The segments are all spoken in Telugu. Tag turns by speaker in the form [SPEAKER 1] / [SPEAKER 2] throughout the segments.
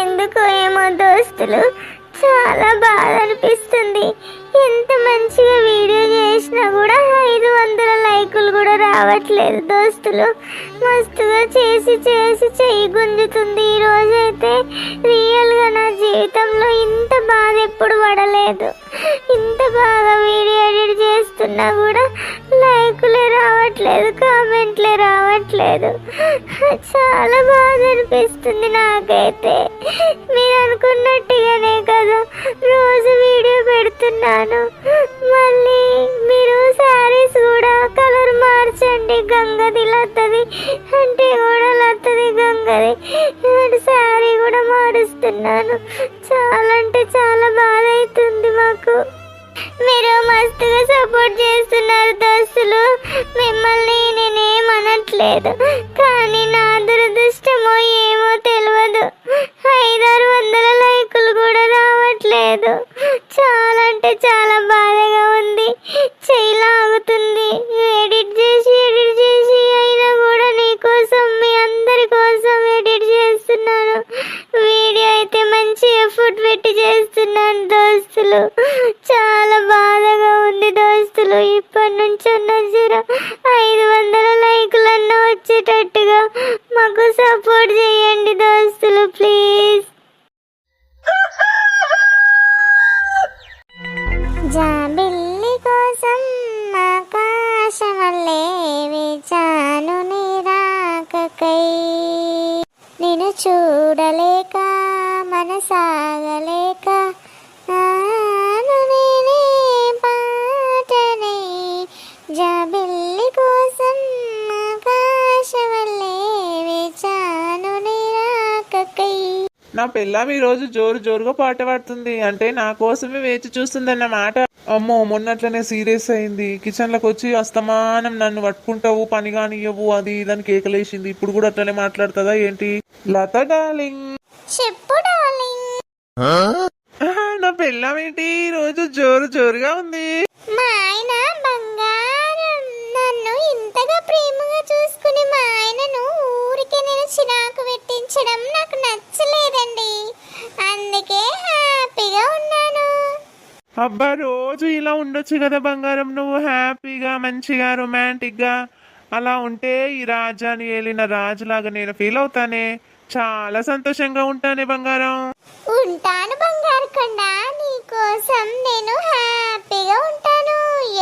[SPEAKER 1] ఎందుకో ఏమో దోస్తులు చాలా బాధ అనిపిస్తుంది. ఎంత మంచిగా వీడియో చేసినా కూడా ఐదు వందల లైకులు కూడా రావట్లేదు దోస్తులు. మస్తుగా చేసి చేసి చెయ్యి గుంజుతుంది ఈరోజైతే రియల్గా నా జీవితంలో ఇంత బాధ ఎప్పుడు పడలేదు. ఇంత బాగా వీడియో ఎడిట్ చేస్తున్నా కూడా లైకులే రావట్లేదు కామెంట్లే రావట్లేదు. చాలా బాధ అనిపిస్తుంది నాకైతే. మీరు అనుకున్నట్టుగానే కదా రోజు వీడియో పెడుతున్నాను. మళ్ళీ మీరు శారీస్ కూడా కలర్ మార్చండి గంగది లత్తది అంటే కూడా లత్తది గంగది. అండ్ శారీ కూడా మారుస్తున్నాను. చాలా అంటే చాలా బాధ అవుతుంది మాకు. మీరు మస్తుగా సపోర్ట్ చేస్తున్నారు దోస్తులు. మిమ్మల్ని నేనేం అనట్లేదు కానీ నా దురదృష్టమో ఏమో తెలియదు ఐదారు వందల లైకులు కూడా రావట్లేదు. చాలా అంటే చాలా బాధగా ఉంది. చెయ్యి లాగుతుంది. ఎడిట్ చేసి ఎడిట్ చేసి
[SPEAKER 2] పిల్లం ఈ రోజు జోరు జోరుగా పాట పాడుతుంది. అంటే నా కోసమే వేచి చూస్తుందన్నమాట అమ్మో మొన్నట్లనే సీరియస్ అయింది. కిచెన్లోకి వచ్చి అస్తమానం నన్ను పట్టుకుంటావు పని కానివ్వవు అది ఇదని కేకలేసింది. ఇప్పుడు కూడా అట్లనే మాట్లాడుతుందా ఏంటి? లత డార్లింగ్.
[SPEAKER 1] చెప్పు డార్లింగ్.
[SPEAKER 2] నా పిల్లం ఏంటి? ఈ రోజు జోరు జోరుగా ఉంది.
[SPEAKER 1] మా ఆయన బంగారం. నన్ను ఇంతగా ప్రేమగా చూసుకుని మా ఆయనను ఊరికే నేను చిరాకు పెట్టించడం నాకు నచ్చలేదండి అందుకే హ్యాపీగా ఉన్నాను
[SPEAKER 2] అబ్బా రోజు ఇలా ఉండొచ్చు కదా బంగారం. నువ్వు హ్యాపీగా మంచిగా రొమాంటిక్గా అలా ఉంటే ఈ రాజాని ఏలిన రాజులాగా నేను ఫీల్ అవుతానే. చాలా సంతోషంగా ఉంటానే బంగారం.
[SPEAKER 1] ఉంటాను బంగారు కొండ నీకోసం నేను హ్యాపీగా ఉంటాను.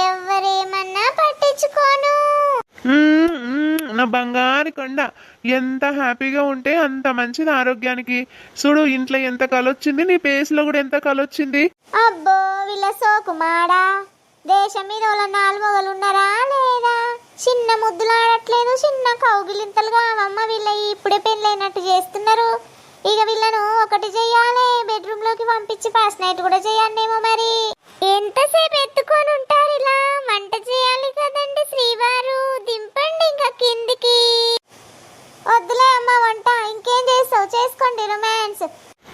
[SPEAKER 1] ఎవరేమన్నా పట్టించుకోను.
[SPEAKER 2] మ్మ్, మ్మ్, నా బంగారు కొండ ఎంత హ్యాపీగా ఉంటే అంత మంచిది ఆరోగ్యానికి. చూడు ఇంట్లో ఎంత కలొచ్చింది నీ ఫేస్లో కూడా ఎంత కలొచ్చింది.
[SPEAKER 1] అబ్బో వీళ్ళ సోకుమాడా? దేశం మీద వాళ్ళ లేదా? చిన్న ముద్దులు ఆడట్లేదు చిన్న కౌగిలింతలుగా అమ్మమ్మ వీళ్ళ ఇప్పుడే పెళ్ళైనట్టు చేస్తున్నారు. ఇక వీళ్ళను ఒకటి చెయ్యాలి బెడ్రూమ్లోకి పంపించి ఫస్ట్ నైట్ కూడా చేయండేమో మరి. ఎంతసేపు ఎత్తుకొని ఉంటారు ఇలా? వంట చేయాలి కదండి శ్రీవారు. దింపండి ఇంకా కిందికి. వద్దులే అమ్మ వంట. ఇంకేం చేస్తావు? చేసుకోండి రొమాన్స్.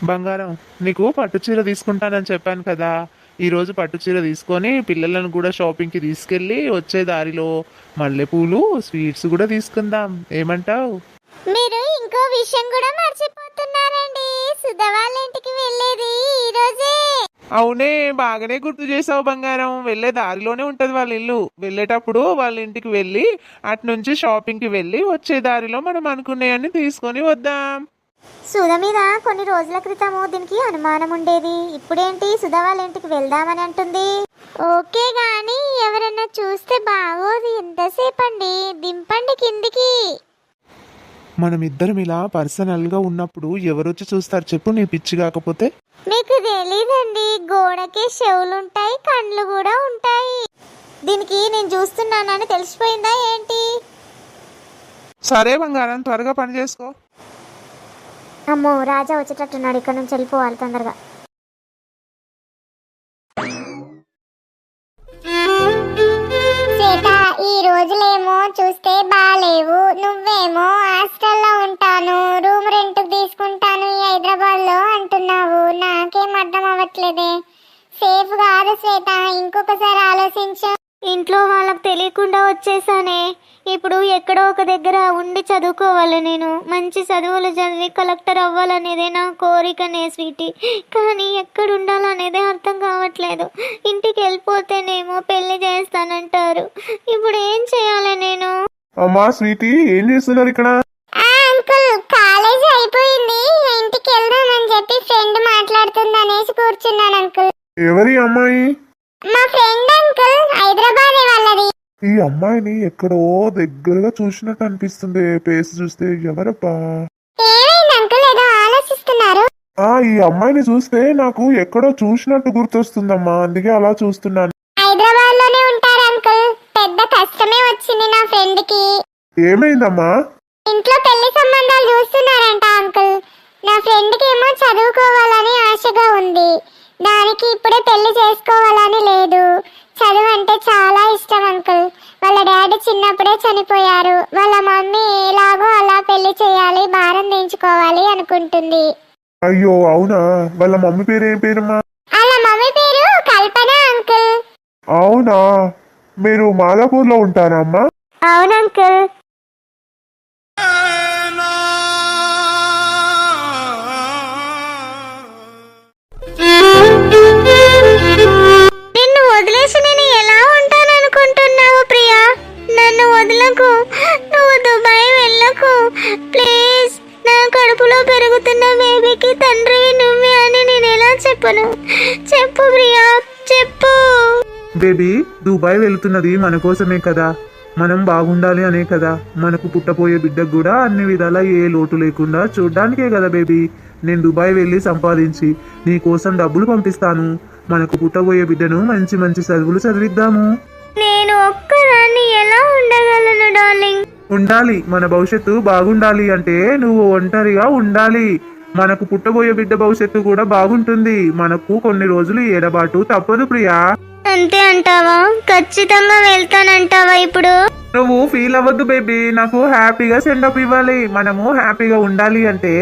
[SPEAKER 2] బంగారం నీకు పట్టు చీర తీసుకుంటానని చెప్పాను కదా. ఈ రోజు పట్టు చీర తీసుకొని పిల్లలను కూడా షాపింగ్కి తీసుకెళ్ళి వచ్చే దారిలో మల్లెపూలు స్వీట్స్ కూడా తీసుకుందాం. ఏమంటావ్?
[SPEAKER 1] మీరు ఇంకో విషయం కూడా మర్చిపోతున్నారండి. సుధా వాళ్ళ ఇంటికి వెళ్ళేది ఈ రోజే.
[SPEAKER 2] అవునే బాగానే గుర్తు చేసావు బంగారం. వెళ్ళే దారిలోనే ఉంటది వాళ్ళ ఇల్లు. వెళ్ళేటప్పుడు వాళ్ళ ఇంటికి వెళ్ళి అటు నుంచి షాపింగ్కి వెళ్ళి వచ్చే దారిలో మనం అనుకునేవన్నీ తీసుకొని వద్దాం.
[SPEAKER 1] సుధ మీద కొన్ని రోజుల క్రితము దీనికి అనుమానం ఉండేది ఇప్పుడేంటి? సుధా వాళ్ళ ఇంటికి వెళ్దామని అంటుంది. ఓకే గాని ఎవరన్నా చూస్తే బాగోదు ఎంతసేపు అండి దింపండి కిందికి.
[SPEAKER 2] మనం ఇద్దరం ఇలా పర్సనల్గా ఉన్నప్పుడు ఎవరొచ్చి చూస్తారు చెప్పు నీ పిచ్చి కాకపోతే.
[SPEAKER 1] మీకు తెలీదండి. గోడకి చెవులుంటాయి కండ్లు కూడా ఉంటాయి. దీనికి నేను చూస్తున్నానని తెలిసిపోయిందా ఏంటి?
[SPEAKER 2] సరే బంగారం త్వరగా పని చేసుకో.
[SPEAKER 1] అమ్మో రాజా వచ్చేటట్టున్నాడు. ఇక్కడ నుంచి వెళ్ళిపోవాలి తొందరగా. సీత ఈ రోజులేమో చూస్తే బాలేవు. నువ్వేమో హాస్టల్లో ఉంటాను. రూమ్ రెంట్ తీసుకుంటాను ఈ హైదరాబాద్లో అంటున్నావు. నాకేం అర్థం అవ్వట్లేదే. సేఫ్ కాదు శ్వేత ఇంకొకసారి ఆలోచించు.
[SPEAKER 3] ఇంట్లో వాళ్ళకి తెలియకుండా వచ్చేసానే. ఇప్పుడు ఎక్కడో ఒక దగ్గర ఉండి చదువుకోవాలి నేను. మంచి చదువులు చదివి కలెక్టర్ అవ్వాలనేదే నా కోరికనే స్వీటీ. కానీ ఎక్కడ ఉండాలనేదే అర్థం కావట్లేదు. ఇంటికి వెళ్ళిపోతేనేమో పెళ్ళి చేస్తానంటారు. ఇప్పుడు ఏం చేయాలి నేను?
[SPEAKER 4] అమ్మా స్వీటీ ఏం చేస్తున్నారు ఇక్కడ?
[SPEAKER 3] అంకుల్ కాలేజ్ అయిపోయింది. ఇంటికి వెళ్దామని చెప్పి ఫ్రెండ్ మాట్లాడుతుంది అనేసి కూర్చున్నాను అంకుల్.
[SPEAKER 4] ఎవరి అమ్మాయి?
[SPEAKER 3] మా ఫ్రెండ్ అంకుల్ హైదరాబాద్ వాళ్ళది.
[SPEAKER 4] ఈ అమ్మాయిని ఎక్కడో దగ్గరగా చూసినట్టు అనిపిస్తుంది. ఫేస్ చూస్తే ఎవరబ్బా?
[SPEAKER 3] ఏమైంది అంకుల్? ఏదో ఆలోచిస్తున్నారు?
[SPEAKER 4] ఆ ఈ అమ్మాయిని చూస్తే నాకు ఎక్కడో చూసినట్టు గుర్తొస్తుందమ్మా. అందుకే అలా చూస్తున్నాను.
[SPEAKER 3] హైదరాబాద్లోనే ఉంటారు అంకుల్. పెద్ద కష్టమే వచ్చింది నా ఫ్రెండ్కి
[SPEAKER 4] ఏమైందమ్మా?
[SPEAKER 3] ఇంట్లో పెళ్ళి సంబంధాలు చూస్తున్నారంట అంకుల్. నా ఫ్రెండ్కి ఏమో చదువుకోవాలని ఆశగా ఉంది. దానికి ఇప్పుడే పెళ్ళి చేసుకోవాలని లేదు. చదువు అంటే చాలా ఇష్టం అంకుల్. వాళ్ళ డాడీ చిన్నప్పుడే చనిపోయారు. వాళ్ళ మమ్మీ ఎలాగో అలా పెళ్ళి చేయాలి భారం దించుకోవాలి అనుకుంటుంది.
[SPEAKER 4] అయ్యో అవునా? వాళ్ళ మమ్మీ పేరు ఏం పేరమ్మా?
[SPEAKER 3] వాళ్ళ మమ్మీ పేరు కల్పన అంకుల్.
[SPEAKER 4] అవునా? మీరు మాదాపూర్లో ఉంటారా అమ్మా?
[SPEAKER 3] అవును అంకుల్. వదలకు నువ్వు దుబాయ్ వెళ్ళకు. ప్లీజ్ నా కడుపులో పెరుగుతున్న బేబీకి తండ్రి నువ్వే అని నేను ఎలా చెప్పను? చెప్పు ప్రియా చెప్పు.
[SPEAKER 4] బేబీ దుబాయ్ వెళ్తున్నది మన కోసమే కదా. మనం బాగుండాలి అనే కదా. మనకు పుట్టపోయే బిడ్డకు కూడా అన్ని విధాలా ఏ లోటు లేకుండా చూడ్డానికే కదా బేబీ. నేను దుబాయ్ వెళ్ళి సంపాదించి నీ కోసం డబ్బులు పంపిస్తాను. మనకు పుట్టబోయే బిడ్డను మంచి మంచి చదువులు చదివిద్దాము.
[SPEAKER 3] నేను ఒక్కదాన్ని ఎలా ఉండగలను డార్లింగ్?
[SPEAKER 4] ఉండాలి. మన భవిష్యత్తు బాగుండాలి అంటే నువ్వు ఒంటరిగా ఉండాలి. మనకు పుట్టబోయే బిడ్డ భవిష్యత్తు కూడా బాగుంటుంది. మనకు కొన్ని రోజులు ఎడబాటు తప్పదు ప్రియా.
[SPEAKER 3] అంతే అంటావా? ఖచ్చితంగా వెళ్తానంటావా ఇప్పుడు?
[SPEAKER 4] నువ్వు ఫీల్ అవ్వద్దు బేబీ నాకు హ్యాపీగా సెండప్ ఇవ్వాలి. మనము హ్యాపీగా ఉండాలి అంటే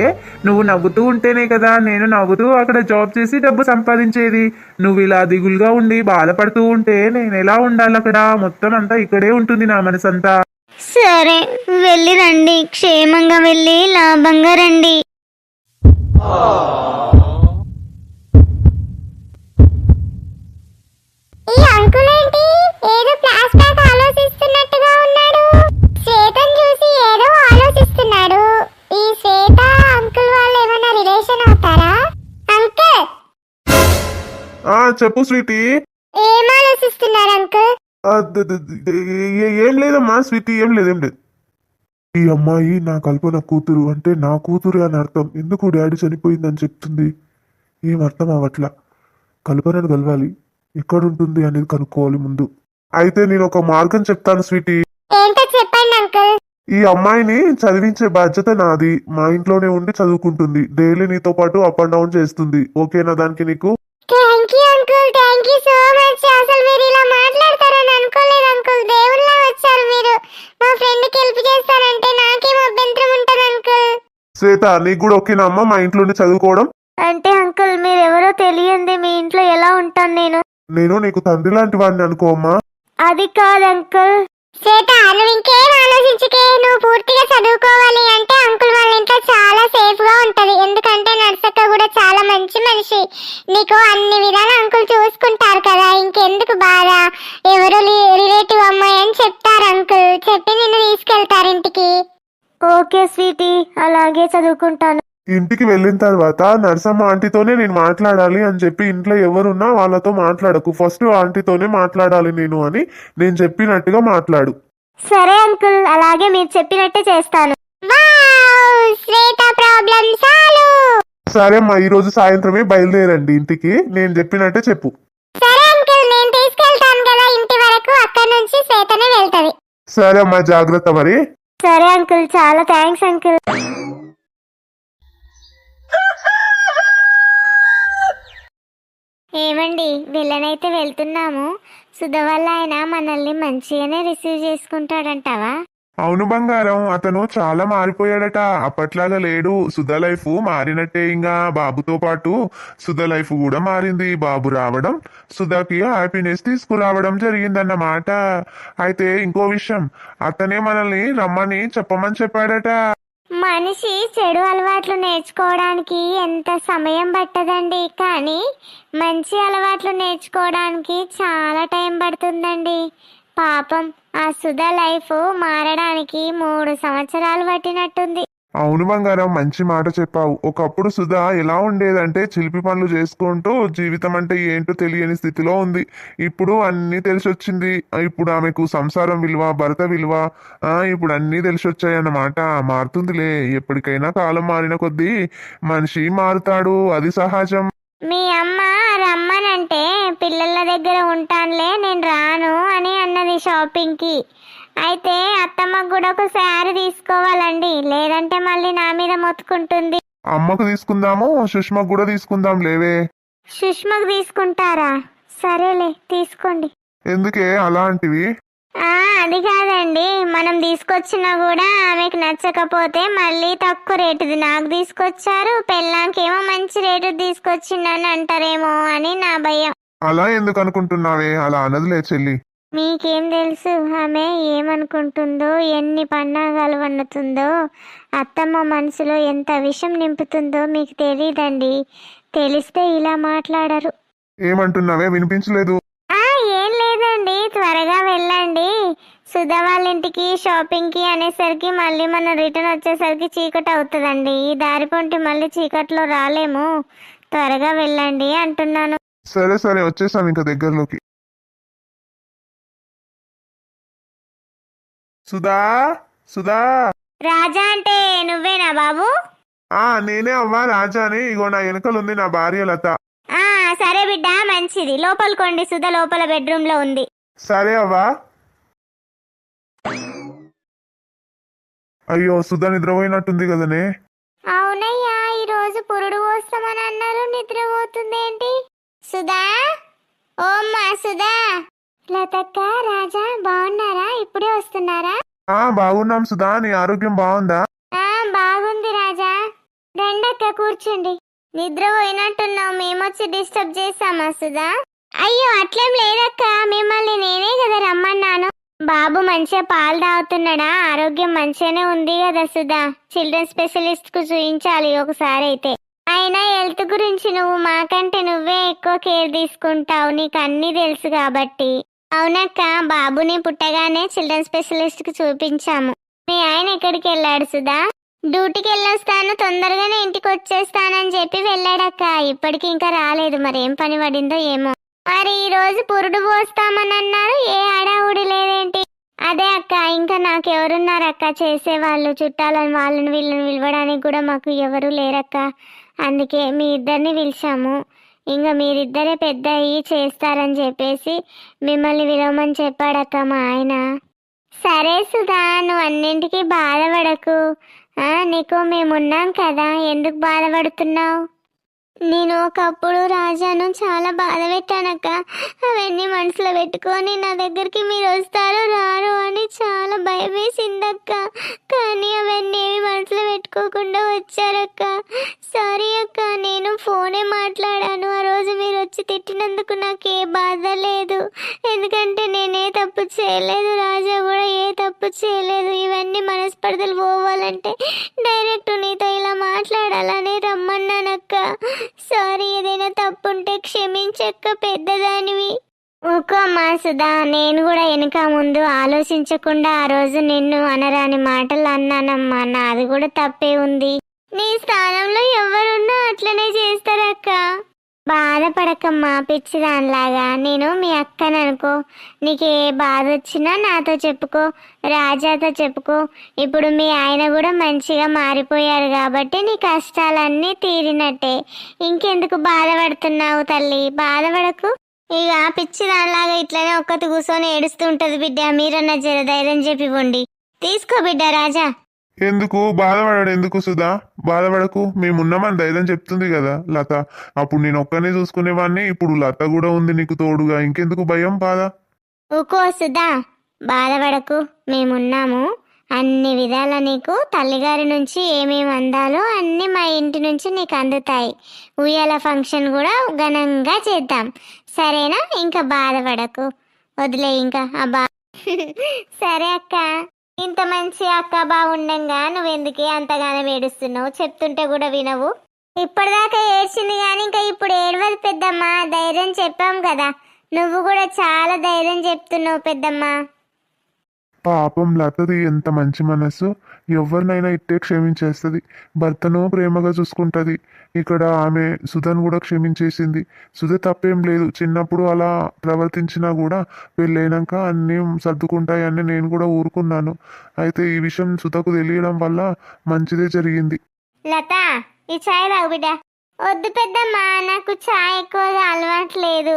[SPEAKER 4] నువ్వు నవ్వుతూ ఉంటేనే కదా. నేను నవ్వుతూ అక్కడ జాబ్ చేసి డబ్బు సంపాదించేది. నువ్వు ఇలా దిగులుగా ఉండి బాధపడుతూ ఉంటే నేను ఎలా ఉండాలి అక్కడ? మొత్తం అంతా ఇక్కడే ఉంటుంది నా మనసంతా.
[SPEAKER 3] సరే వెళ్ళి రండి. క్షేమంగా వెళ్ళి లాభంగా రండి. ఈ అంకుల్ ఏంటి? ఏదో ఫ్లాష్ బ్యాక్ ఆలోచిస్తున్నట్టుగా ఉన్నాడు. శ్వేతను చూసి ఏదో ఆలోచిస్తున్నాడు. ఈ శ్వేత అంకుల్ వాళ్ళు ఏమైనా రిలేషన్ అవుతారా? అంకుల్!
[SPEAKER 4] ఆ చెప్పు స్వీటీ.
[SPEAKER 3] ఏం ఆలోచిస్తున్నారు అంకుల్?
[SPEAKER 4] ఏం లేదమ్మా స్వీటీ ఏం లేదు ఏం లేదు. ఈ అమ్మాయి నా కల్పన కూతురు అంటే నా కూతురు అని అర్థం. ఎందుకు డాడీ చనిపోయిందని చెప్తుంది? ఏం అర్థం అవట్లా కల్పనను కలవాలి. ఎక్కడుంటుంది అనేది కనుక్కోవాలి ముందు. అయితే నేను ఒక మార్గం చెప్తాను స్వీటీ.
[SPEAKER 3] ఏంటో చెప్పండి అంకుల్.
[SPEAKER 4] ఈ అమ్మాయిని చదివించే బాధ్యత నాది. మా ఇంట్లోనే ఉండి చదువుకుంటుంది. డైలీ నీతో పాటు అప్ అండ్ డౌన్ చేస్తుంది. ఓకేనా దానికి నీకు?
[SPEAKER 3] Thank you uncle thank you so much అసలు మీరు ఇలా మాట్లాడతారని అనుకోలేదు అంకుల్ దేవుళ్ళ వచ్చారు మీరు. మా ఫ్రెండ్కి హెల్ప్ చేస్తారంటే నాకేం అభ్యంతరం ఉంటది అంకుల్
[SPEAKER 4] శ్వేత నీకు కూడా ఓకేనా అమ్మా? మా ఇంట్లోనే చదువుకోవడం?
[SPEAKER 3] అంటే అంకుల్ మీరు ఎవరో తెలియంది. మీ ఇంట్లో ఎలా ఉంటాను నేను?
[SPEAKER 4] నేను నీకు తండ్రి లాంటి వాడిని అనుకో అమ్మా.
[SPEAKER 3] అది కాదు అంకుల్. శ్వేత నువ్వు ఇంకేం ఆలోచించకే? నువ్వు పూర్తిగా చదువుకోవాలి అంటే అంకుల్ వాళ్ళ ఇంట్లో చాలా సేఫ్గా ఉంటది. ఎందుకంటే నర్సక్క కూడా చాలా మంచి మనిషి. నీకు అన్ని విధాలు అంకుల్ చూసుకుంటారు కదా. ఇంకెందుకు బాధ? ఎవరో రిలేటివ్ అమ్మాయి అని చెప్తారు అంకుల్. చెప్పి నిన్ను తీసుకెళ్తారు ఇంటికి. Okay sweetie. అలాగే చదువుకుంటాను.
[SPEAKER 4] ఇంటికి వెళ్ళిన తర్వాత నర్సమ్మ ఆంటీతోనే నేను మాట్లాడాలి అని చెప్పి ఇంట్లో ఎవరున్నా వాళ్ళతో మాట్లాడకు. ఫస్ట్ ఆంటీతోనే మాట్లాడాలి నేను అని నేను చెప్పినట్టుగా మాట్లాడు.
[SPEAKER 3] సరే అంకుల్ అలాగే మీరు చెప్పినట్టే చేస్తాను.
[SPEAKER 4] సరే అమ్మా ఈ రోజు సాయంత్రమే బయలుదేరండి ఇంటికి. నేను చెప్పినట్టే చెప్పు.
[SPEAKER 3] సరే అంకుల్ నేను తీసుకెళ్తాను కదా ఇంటి వరకు. అక్కడ నుంచి శ్వేతనే వెళ్తది.
[SPEAKER 4] సరే అమ్మా జాగ్రత్త మరి.
[SPEAKER 3] సరే అంకుల్ చాలా థ్యాంక్స్ అంకుల్. ఏమండి వెళ్ళనైతే వెళ్తున్నాము. సుధ వల్ల ఆయన మనల్ని మంచిగానే రిసీవ్ చేసుకుంటాడంటావా?
[SPEAKER 4] అవును బంగారం అతను చాలా మారిపోయాడట. అప్పట్లాగా లేడు. సుధా లైఫ్ మారినట్టే ఇంకా బాబుతో పాటు సుధా లైఫ్ కూడా మారింది. బాబు రావడం సుధాకి హ్యాపీనెస్ తీసుకురావడం జరిగిందన్నమాట. అయితే ఇంకో విషయం అతనే మనల్ని రమ్మని చెప్పమని చెప్పాడట.
[SPEAKER 1] మనిషి చెడు అలవాట్లు నేర్చుకోవడానికి ఎంత సమయం పట్టదండి కానీ మంచి అలవాట్లు నేర్చుకోవడానికి చాలా టైం పడుతుందండి. పాపం ఆ సుధా లైఫ్ మారడానికి మూడు సంవత్సరాలు పట్టినట్టుంది.
[SPEAKER 4] అవును బంగారం మంచి మాట చెప్పావు. ఒకప్పుడు సుధా ఎలా ఉండేదంటే చిలిపి పనులు చేసుకుంటూ జీవితం అంటే ఏంటో తెలియని స్థితిలో ఉంది. ఇప్పుడు అన్నీ తెలిసొచ్చింది. ఇప్పుడు ఆమెకు సంసారం విలువ భర్త విలువ ఇప్పుడు అన్నీ తెలిసొచ్చాయి అన్నమాట మారుతుందిలే. ఎప్పటికైనా కాలం మారిన కొద్దీ మనిషి మారుతాడు. అది సహజం.
[SPEAKER 1] మీ అమ్మ రమ్మనంటే పిల్లల దగ్గర ఉంటానులే నేను రాను అని అన్నది షాపింగ్కి. అయితే అత్తమ్మకు కూడా ఒక శారీ తీసుకోవాలండి. లేదంటే మళ్ళీ నా మీద మొత్తుకుంటుంది.
[SPEAKER 4] అమ్మకు తీసుకుందాము సుష్మకు కూడా తీసుకుందాం లేవే.
[SPEAKER 1] సుష్మకు తీసుకుంటారా? సరేలే తీసుకోండి.
[SPEAKER 4] ఎందుకే అలాంటివి?
[SPEAKER 1] ఆ అది కాదండి. మనం తీసుకొచ్చినా కూడా ఆమెకు నచ్చకపోతే మళ్ళీ తక్కువ రేటుది. నాకు తీసుకొచ్చారు పెళ్ళాంకేమో మంచి రేటు తీసుకొచ్చిందని అంటారేమో అని నా భయం.
[SPEAKER 4] అలా ఎందుకు అనుకుంటున్నావే? అలా అనదులే చెల్లి.
[SPEAKER 1] మీకేం తెలుసు? ఆమె ఏమనుకుంటుందో ఎన్ని పన్నాగాలు వండుతుందో అత్తమ్మ మనసులో ఎంత విషం నింపుతుందో మీకు తెలియదండి తెలిస్తే ఇలా మాట్లాడరు.
[SPEAKER 4] ఏమంటున్నావే? వినిపించలేదు.
[SPEAKER 1] ఆ ఏం లేదండి. త్వరగా వెళ్ళండి. సుధా వాళ్ళ ఇంటికి షాపింగ్కి అనేసరికి మళ్ళీ మనం రిటర్న్ వచ్చేసరికి చీకటి అవుతుందండి. ఈ దారి పొంటి మళ్ళీ చీకట్లో రాలేము. త్వరగా వెళ్ళండి అంటున్నాను.
[SPEAKER 4] సరే సరే. వచ్చేసాం ఇంకా దగ్గరలోకి. సుధా సుధా.
[SPEAKER 1] రాజా అంటే నువ్వేనా బాబు?
[SPEAKER 4] ఆ నేనే అవ్వా రాజాని ఇగో నా వెనకలు ఉంది నా భార్య లత.
[SPEAKER 1] ఆ సరే బిడ్డ మంచిది. లోపలికోండి సుధ లోపల బెడ్రూమ్లో ఉంది.
[SPEAKER 4] సరే అవ్వా. అయ్యో సుధా నిద్రపోయినట్టుంది కదనే.
[SPEAKER 1] అవునయ్యా ఈ రోజు పురుడు పోస్తామని అన్నారు. నిద్రపోతుంది ఏంటి సుధా? ఓమ్మా సుధా. లతక్క రాజా బాగున్నారా? ఇప్పుడే వస్తున్నారా?
[SPEAKER 4] ఆ బాగున్నాం సుధా. నీ ఆరోగ్యం బాగుందా?
[SPEAKER 1] ఆ బాగుంది రాజా. రండక్క కూర్చోండి. నిద్ర పోయినట్టున్నావు. మేమొచ్చి డిస్టర్బ్ చేస్తామా సుధా? అయ్యో అట్లేం లేదక్క. మిమ్మల్ని నేనే కదా రమ్మన్నాను. బాబు మంచిగా పాలు తాగుతున్నాడా? ఆరోగ్యం మంచిగానే ఉంది కదా సుధా. చిల్డ్రన్ స్పెషలిస్ట్కు చూయించాలి ఒకసారి అయితే. అయినా హెల్త్ గురించి నువ్వు మాకంటే నువ్వే ఎక్కువ కేర్ తీసుకుంటావు. నీకు అన్నీ తెలుసు కాబట్టి. అవునక్క బాబుని పుట్టగానే చిల్డ్రన్ స్పెషలిస్ట్కు చూపించాము. మీ ఆయన ఎక్కడికి వెళ్ళాడు సుధా? డ్యూటీకి వెళ్ళొస్తాను తొందరగానే ఇంటికి వచ్చేస్తానని చెప్పి వెళ్ళాడక్క. ఇప్పటికి ఇంకా రాలేదు మరి ఏం పని పడిందో ఏమో. మరి ఈ రోజు పురుడు పోస్తామని అన్నారు ఏ హడావుడి లేదేంటి? అదే అక్క ఇంకా నాకు ఎవరున్నారు అక్క చేసేవాళ్ళు చుట్టాలని వాళ్ళని వీళ్ళని పిలవడానికి కూడా మాకు ఎవరు లేరక్క. అందుకే మీ ఇద్దరిని పిలిచాము. ఇంకా మీరిద్దరే పెద్ద అయ్యి చేస్తారని చెప్పేసి మిమ్మల్ని విరమని చెప్పాడక్క మా ఆయన. సరే సుధా నువ్వు అన్నింటికి బాధపడకు. నీకు మేమున్నాం కదా ఎందుకు బాధపడుతున్నావు? నేను ఒకప్పుడు రాజాను చాలా బాధ పెట్టానక్క. అవన్నీ మనసులో పెట్టుకొని నా దగ్గరికి మీరు వస్తారు రారు అని చాలా భయమేసిందక్క. కానీ అవన్నీ ఏమి మనసులో పెట్టుకోకుండా వచ్చారక్క. సారీ అక్క నేను ఫోనే మాట్లాడాను. ఆ రోజు మీరు వచ్చి తిట్టినందుకు నాకు ఏ బాధ లేదు. ఎందుకంటే నేనే తప్పు చేయలేదు రాజా కూడా ఏ తప్పు చేయలేదు. ఇవన్నీ మనస్పర్ధలు పోవాలంటే డైరెక్ట్ నీతో ఇలా మాట్లాడాలని రమ్మన్నానక్క. సారీ ఏదైనా తప్పుంటే క్షమించక్క పెద్దదానివి. మా సుధా నేను కూడా వెనుక ముందు ఆలోచించకుండా ఆ రోజు నిన్ను అనరాని మాటలు అన్నానమ్మా. నాది కూడా తప్పే ఉంది. నీ స్థానంలో ఎవరున్నా అట్లనే చేస్తారక్క. బాధపడకమ్మా పిచ్చిదానిలాగా. నేను మీ అక్కని అనుకో నీకు ఏ బాధ వచ్చినా నాతో చెప్పుకో రాజాతో చెప్పుకో. ఇప్పుడు మీ ఆయన కూడా మంచిగా మారిపోయారు కాబట్టి నీ కష్టాలన్నీ తీరినట్టే. ఇంకెందుకు బాధపడుతున్నావు తల్లి? బాధపడకు. ఇక పిచ్చిదానిలాగా ఇట్లనే ఒక్కటి కూర్చొని ఏడుస్తూ ఉంటుంది బిడ్డ. మీరన్నా జర ధైర్యం చెప్పివ్వండి తీసుకో బిడ్డ రాజా.
[SPEAKER 4] ఎందుకు? బాధపడాడు ఎందుకు సుధా? బాధపడకు. మేమున్నామని ధైర్యం చెప్తుంది కదా లత. అప్పుడు నేను ఒక్కనే చూసుకునేవాడిని ఇప్పుడు లత కూడా ఉంది నీకు తోడుగా. ఇంకెందుకు భయం బాధ?
[SPEAKER 1] ఊకో సుధా. బాధపడకు. మేమున్నాము. అన్ని విధాల నీకు తల్లిగారి నుంచి ఏమేమి అందాలో అన్ని మా ఇంటి నుంచి నీకు అందుతాయి. ఉయ్యాల ఫంక్షన్ కూడా ఘనంగా చేద్దాం. సరేనా? ఇంకా బాధపడకు. వదిలే ఇంకా. ఆ బా సరే అక్క. ఇంత మంచి అక్క బాగుండంగా నువ్వెందుకే అంతగానో ఏడుస్తున్నావు? చెప్తుంటే కూడా వినవు. ఇప్పటిదాకా ఏడ్చింది కానీ ఇంకా ఇప్పుడు ఏడవదు పెద్దమ్మ. ధైర్యం చెప్పాం కదా. నువ్వు కూడా చాలా ధైర్యం చెప్తున్నావు పెద్దమ్మ.
[SPEAKER 4] పాపం లతది ఎంత మంచి మనసు ఎవరినైనా ఇట్టే క్షమించేస్తుంది. భర్తను ప్రేమగా చూసుకుంటుంది. ఇక్కడ ఆమె సుధను కూడా క్షమించేసింది. సుధ తప్పేం లేదు. చిన్నప్పుడు అలా ప్రవర్తించినా కూడా పెళ్ళైనాక అన్నీ సర్దుకుంటాయని నేను కూడా ఊరుకున్నాను. అయితే ఈ విషయం సుధకు తెలియడం వల్ల మంచిదే జరిగింది.
[SPEAKER 1] లత ఈ చాయ్ తాగు బిడ్డ. వద్దు పెద్దమ్మ నాకు చాయ్ ఎక్కువగా అలవాట్లేదు.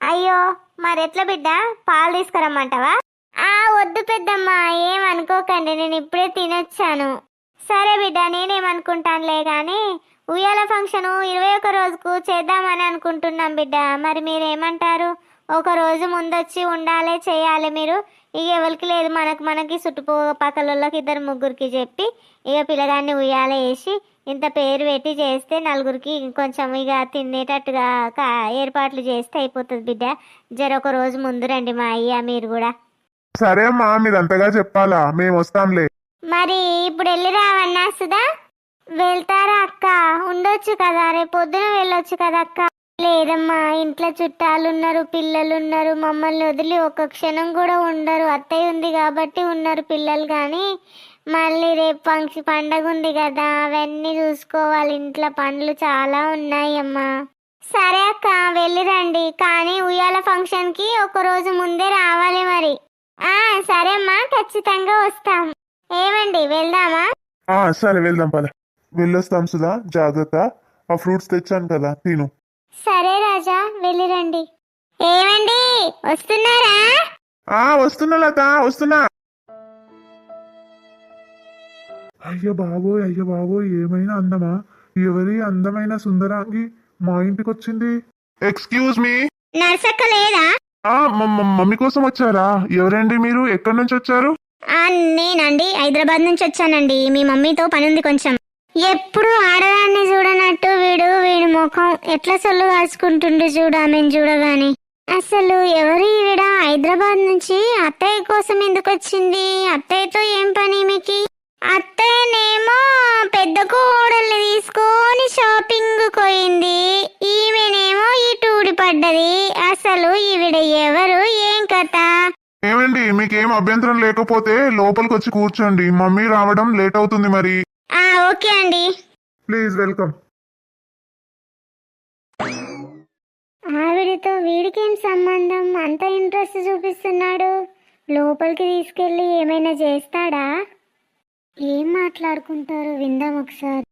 [SPEAKER 1] అయ్యో మరి ఎట్లా బిడ్డ? పాలు తీసుకురమ్మంటావా? ఆ వద్దు పెద్దమ్మ ఏమనుకోకండి నేను ఇప్పుడే తినొచ్చాను. సరే బిడ్డ నేనేమనుకుంటానులే కానీ ఉయ్యాల ఫంక్షను ఇరవై ఒక రోజుకు చేద్దామని అనుకుంటున్నాం బిడ్డ. మరి మీరేమంటారు? ఒక రోజు ముందొచ్చి ఉండాలి చేయాలి మీరు. ఇక ఎవరికి లేదు మనకు మనకి చుట్టుపో పక్కలకి ఇద్దరు ముగ్గురికి చెప్పి ఇక పిల్లగాన్ని ఉయ్యాల వేసి ఇంత పేరు పెట్టి చేస్తే నలుగురికి కొంచెం ఇక తినేటట్టుగా కా- ఏర్పాట్లు చేస్తే అయిపోతుంది బిడ్డ. జర ఒక రోజు ముందు రండి మా అయ్య మీరు కూడా.
[SPEAKER 4] సరే అమ్మా మీరు అంతగా చెప్పాలా? మేము వస్తాంలే.
[SPEAKER 1] మరి ఇప్పుడు వెళ్ళి రావన్నా సుధా? వెళ్తారా అక్క? ఉండొచ్చు కదా రేపు పొద్దున వెళ్ళొచ్చు కదా అక్క? లేదమ్మా ఇంట్లో చుట్టాలు ఉన్నారు పిల్లలు ఉన్నారు మమ్మల్ని వదిలి ఒక్క క్షణం కూడా ఉండరు. అత్తయ్య ఉంది కాబట్టి ఉన్నారు పిల్లలు కానీ మళ్ళీ రేపు ఫంక్షన్ పండగ ఉంది కదా అవన్నీ చూసుకోవాలి. ఇంట్లో పనులు చాలా ఉన్నాయి అమ్మా సరే అక్క వెళ్ళిరండి కానీ ఉయ్యాల ఫంక్షన్కి ఒక రోజు ముందే రావాలి మరి. ఆ సరే అమ్మా ఖచ్చితంగా వస్తాం. ఏమండి వెళ్దామా?
[SPEAKER 4] ఆ సరే వెళ్దాం పద. వెళ్ళొస్తాం సుధా జాగ్రత్త. ఆ ఫ్రూట్స్ తెచ్చాను కదా తిను.
[SPEAKER 1] సరే రాజా వెళ్ళిరండి ఏమండి వస్తున్నారా?
[SPEAKER 4] ఆ వస్తున్నా లత వస్తున్నా. అయ్య బాబోయ్ అయ్య బాబోయ్ ఏమైనా అందమా? ఎవరి అందమైన సుందరాంగి మా ఇంటికి వచ్చింది ఎక్స్క్యూజ్ మీ
[SPEAKER 1] నర్సక్క లేదా?
[SPEAKER 4] మమ్మీ కోసం వచ్చారా? ఎవరండి మీరు? ఎక్కడి నుంచి వచ్చారు?
[SPEAKER 1] నేనండి. హైదరాబాద్ నుంచి వచ్చానండి. మీ మమ్మీతో పని ఉంది కొంచెం. ఎప్పుడు ఆడదాన్ని చూడనట్టు వీడు వీడి ముఖం ఎట్లా సొల్లు కాల్చుకుంటుండు చూడు ఆమెను చూడగానే. అసలు ఎవరు ఈవిడ? హైదరాబాద్ నుంచి అత్తయ్య కోసం ఎందుకు వచ్చింది? అత్తయ్యతో ఏం పని మీకు? అత్తయ్యనేమో పెద్ద కోడల్ని తీసుకొని షాపింగ్ పోయింది ఈమెనేమో ఇటు ఊడిపడ్డది అసలు ఈవిడ ఎవరు? ఏం కథ?
[SPEAKER 4] ఏమండి మీకేం అభ్యంతరం లేకపోతే లోపలికి వచ్చి కూర్చోండి. మమ్మీ రావడం లేట్ అవుతుంది మరి.
[SPEAKER 1] ఆ ఓకే అండి.
[SPEAKER 4] Please welcome.
[SPEAKER 1] ఆవిడతో వీడికేం సంబంధం? అంత ఇంట్రెస్ట్ చూపిస్తున్నాడు. లోపలికి తీసుకెళ్ళి ఏమైనా చేస్తాడా? ఏం మాట్లాడుకుంటారు విందాం ఒకసారి.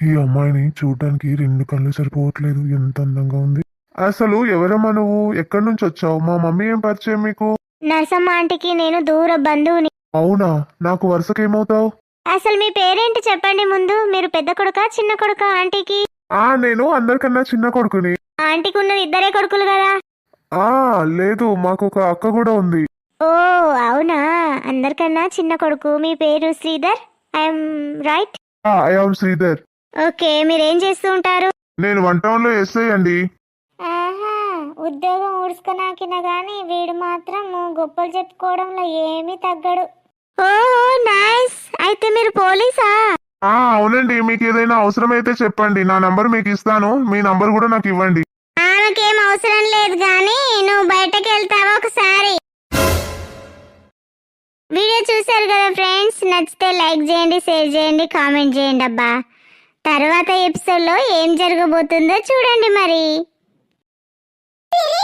[SPEAKER 4] ఈ అమ్మాయిని చూడడానికి రెండు కళ్ళు సరిపోవట్లేదు. ఎంత అందంగా ఉంది. అసలు ఎవరమ్మా నువ్వు? ఎక్కడి నుంచి వచ్చావు? మా మమ్మీ ఏం పరిచయం మీకు?
[SPEAKER 1] నరసమ్మ ఆంటీకి నేను దూర బంధువుని.
[SPEAKER 4] అవునా? నాకు వరుసకేమవుతావు?
[SPEAKER 1] అసలు మీ పేరేంటి చెప్పండి ముందు? మీరు పెద్ద కొడుక చిన్న కొడుక ఆంటీకి?
[SPEAKER 4] ఆ నేను అందరికన్నా చిన్న కొడుకుని.
[SPEAKER 1] ఆంటీకి ఉన్నది ఇద్దరే కొడుకులు కదా?
[SPEAKER 4] ఆ లేదు మాకు ఒక అక్క కూడా ఉంది.
[SPEAKER 1] ఓ అవునా? అందరికన్నా చిన్న కొడుకు. మీ పేరు Sridhar? I'm right?
[SPEAKER 4] I am Sridhar.
[SPEAKER 1] Okay మీరేం చేస్తూ ఉంటారు?
[SPEAKER 4] నేను వన్ టౌన్లో ఎస్ఐ అండి.
[SPEAKER 1] ఉద్యోగం ఊడ్చుకున్నాకిన గాని వీడు మాత్రం గొప్పలు చెప్పుకోవడంలో ఏమీ తగ్గడు. ఓహో నైస్. అయితే మీరు పోలీసా?
[SPEAKER 4] ఆ అవునండి. మీకు ఏదైనా అవసరమైతే చెప్పండి. నా నంబర్ మీకు ఇస్తాను. మీ నంబర్ కూడా నాకు ఇవ్వండి.
[SPEAKER 1] ఆమెకేం అవసరం లేదు గాని నువ్వు బయటకు వెళ్తావా ఒకసారి? వీడియో చూశారు కదా ఫ్రెండ్స్? నచ్చితే లైక్ చేయండి షేర్ చేయండి కామెంట్ చేయండి అబ్బా. తర్వాత ఎపిసోడ్లో ఏం జరగబోతుందో చూడండి మరి. Beep.